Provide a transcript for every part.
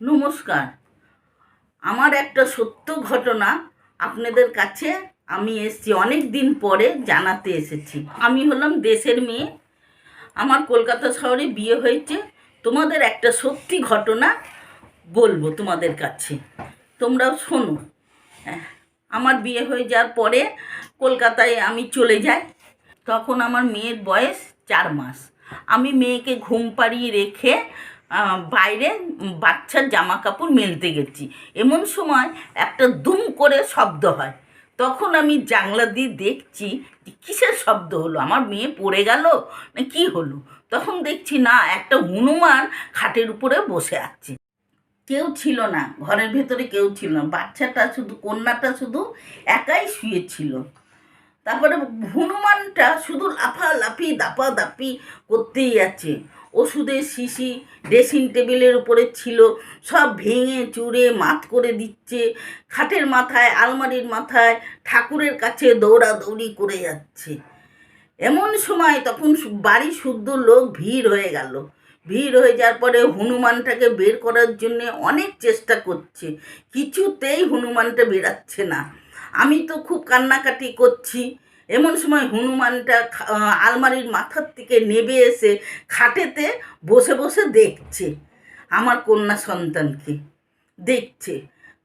নমস্কার। আমার একটা সত্য ঘটনা আপনাদের কাছে আমি এসেছি অনেক দিন পরে জানাতে এসেছি। আমি হলাম দেশের মেয়ে। আমার কলকাতা শহরে বিয়ে হয়েছে। তোমাদের একটা সত্যি ঘটনা বলব তোমাদের কাছে। তোমরাও শোনো। হ্যাঁ, আমার বিয়ে হয়ে যাওয়ার পরে কলকাতায় আমি চলে যাই। তখন আমার মেয়ের বয়স চার মাস। আমি মেয়েকে ঘুম পাড়িয়ে রেখে বাইরে বাচ্চার জামা কাপড় মেলতে গেছি। এমন সময় একটা দুম করে শব্দ হয়। তখন আমি জানলা দিয়ে দেখছি কিসের শব্দ হলো? আমার মেয়ে পড়ে গেল না কি হলো? তখন দেখছি, না, একটা হনুমান খাটের উপরে বসে আছে। কেউ ছিল না, ঘরের ভেতরে কেউ ছিল না। বাচ্চাটা শুধু, কন্যাটা শুধু একাই শুয়েছিল তারপরে হনুমানটা শুধু লাফা লাফি লাফালাফি দাপাদাপি করতেই আছে ওষুধের শিশি ড্রেসিং টেবিলের উপরে ছিল, সব ভেঙে চুরে মাত করে দিচ্ছে। খাটের মাথায়, আলমারির মাথায় ঠাকুরের কাছে দৌড়াদৌড়ি করে যাচ্ছে। এমন সময় তখন বাড়ি শুদ্ধ লোক ভিড় হয়ে গেল। ভিড় হয়ে যাওয়ার পরে হনুমানটাকে বের করার জন্য অনেক চেষ্টা করছে। কিছুতেই হনুমানটা বেরাচ্ছে না। আমি তো খুব কান্নাকাটি করছি। এমন সময় হনুমানটা আলমারির মাথার থেকে নেবে এসে খাটেতে বসে বসে দেখছে। আমার কন্যা সন্তানকে দেখছে।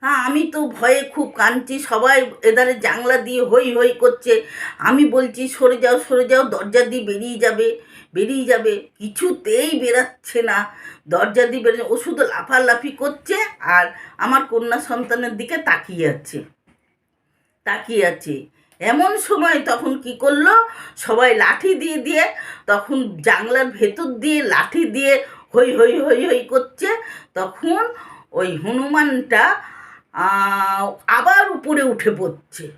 হ্যাঁ আমি তো ভয়ে খুব কাঁদছি। সবাই এধারে জানলা দিয়ে হই হই করছে। আমি বলছি, সরে যাও সরে যাও, দরজা দিয়ে বেরিয়ে যাবে বেরিয়ে যাবে। কিছুতেই বেরাচ্ছে না। দরজা দিয়ে বেরিয়ে ও শুধু লাফালাফি করছে আর আমার কন্যা সন্তানের দিকে তাকিয়ে আছে। তাকিয়ে আছে। এমন সময় তখন কি করল? সবাই লাঠি দিয়ে দিয়ে তখন জানলার ভেতর দিয়ে লাঠি দিয়ে হই হই হই হই করছে। তখন ওই হনুমানটা আবার উপরে উঠে পড়ছে।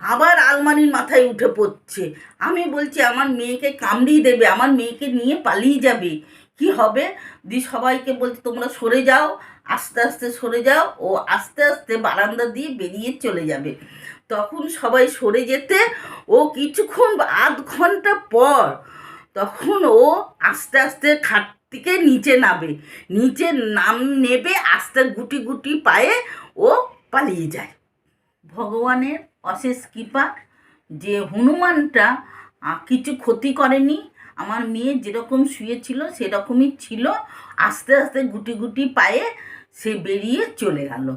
আবার আলমারির মাথায় উঠে পড়ছে। আমি বলছি, আমার মেয়েকে কামড়িয়ে দেবে, আমার মেয়েকে নিয়ে পালিয়ে যাবে। কি হবে? দি সবাইকে বলছি, তোমরা সরে যাও, আস্তে আস্তে সরে যাও। ও আস্তে আস্তে বারান্দা দিয়ে বেরিয়ে চলে যাবে। তখন সবাই সরে যেতে, ও কিছুক্ষণ আধ ঘণ্টা পর তখন ও আস্তে আস্তে খাট থেকে নিচে নামে। নিচে নাম নেবে, আস্তে গুটি গুটি পায়ে ও পালিয়ে যায়। ভগবানের অশেষ কৃপা যে হনুমানটা কিছু ক্ষতি করেনি। আমার মেয়ে যেরকম শুয়েছিল, সেরকমই ছিল। আস্তে আস্তে গুটি গুটি পায়ে সে বেরিয়ে চলে গেল।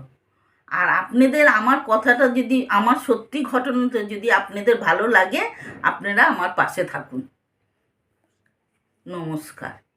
আর আপনাদের আমার কথাটা যদি, আমার সত্যি ঘটনাটা যদি আপনাদের ভালো লাগে, আপনারা আমার পাশে থাকুন। নমস্কার।